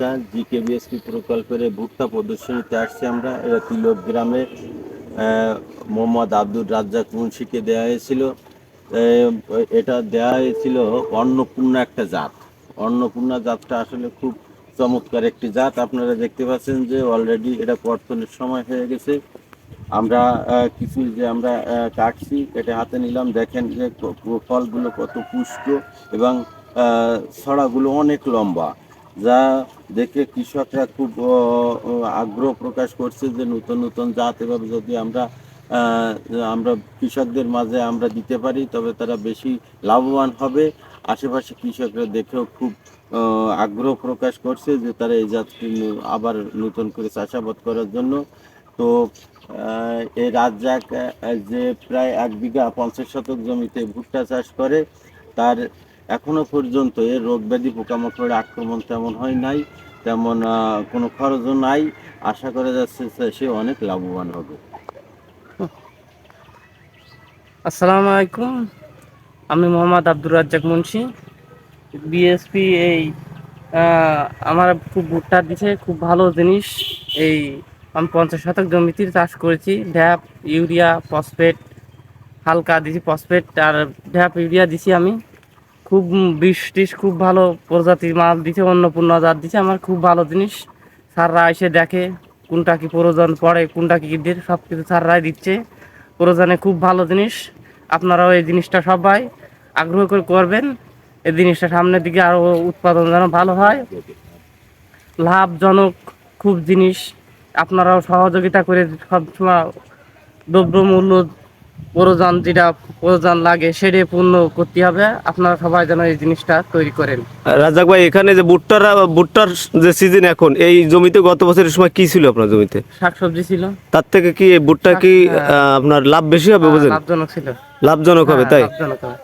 নমস্কার, জিকেবিএসপি প্রকল্পের এই ভুট্টা প্রদর্শনীতে আসছি আমরা। এটা তিলক গ্রামে মোহাম্মদ আব্দুর রাজ্জাক মুন্সিকে দেওয়া হয়েছিল। এটা দেওয়া হয়েছিল অন্নপূর্ণা একটা জাত। অন্নপূর্ণা জাতটা আসলে খুব চমৎকার একটি জাত। আপনারা দেখতে পাচ্ছেন যে অলরেডি এটা কর্তনের সময় হয়ে গেছে। আমরা কিছু যে আমরা কাটছি, এটা হাতে নিলাম। দেখেন যে ক- ক- ফলগুলো কত পুষ্ট এবং ছড়াগুলো অনেক লম্বা। যা দেখে কৃষকরা খুব আগ্রহ প্রকাশ করছে যে নতুন নতুন জাত এভাবে যদি আমরা আমরা কৃষকদের মাঝে আমরা দিতে পারি, তবে তারা বেশি লাভবান হবে। আশেপাশে কৃষকরা দেখেও খুব আগ্রহ প্রকাশ করছে যে তারা এই জাতটি আবার নতুন করে চাষাবাদ করার জন্য। তো এই রাজ্জাক যে প্রায় এক বিঘা পঞ্চাশ শতক জমিতে ভুট্টা চাষ করে, তার এখনও পর্যন্ত এর রোগ ব্যাধি পোকামাকড়ের আক্রমণ তেমন হয় নাই, তেমন কোনো খরচও নাই। আশা করা যাচ্ছে সে অনেক লাভবান হবে। আসসালামু আলাইকুম। আমি মোহাম্মদ আব্দুর রাজ্জাক মুন্সি। বিএসপি এই আমার খুব ভুট্টা দিছে, খুব ভালো জিনিস। এই, আমি পঞ্চাশ শতক জমিতে চাষ করেছি। ঢ্যাপ, ইউরিয়া, ফসফেট, হালকা দিছি ফসফেট, আর ঢ্যাপ, ইউরিয়া দিছি আমি। খুব বিষ খুব ভালো প্রজাতির মাল দিছে, অন্নপূর্ণ জাত দিছে। আমার খুব ভালো জিনিস। স্যাররা এসে দেখে কোনটা কি প্রয়োজন পড়ে, কোনটা কি দিয়ে সব কিছু স্যাররাই দিচ্ছে। প্রয়োজনে খুব ভালো জিনিস। আপনারাও এই জিনিসটা সবাই আগ্রহ করে করবেন। এই জিনিসটা সামনের দিকে আরও উৎপাদন যেন ভালো হয়। লাভজনক খুব জিনিস। আপনারাও সহযোগিতা করে সবসময় দ্রব্যমূল্য প্রয়োজন যেটা প্রয়োজন লাগে সেটা পূর্ণ করতে হবে। আপনারা সবাই যেন এই জিনিসটা তৈরি করেন। রাজাক ভাই এখানে যে ভুট্টার ভুট্টার যে সিজন এখন এই জমিতে গত বছরের সময় কি ছিল আপনার জমিতে? শাকসবজি ছিল। তার থেকে কি ভুট্টা কি আপনার লাভ বেশি হবে লাভজনক ছিল। লাভজনক হবে হ্যাঁ, তাই? লাভজনক হবে।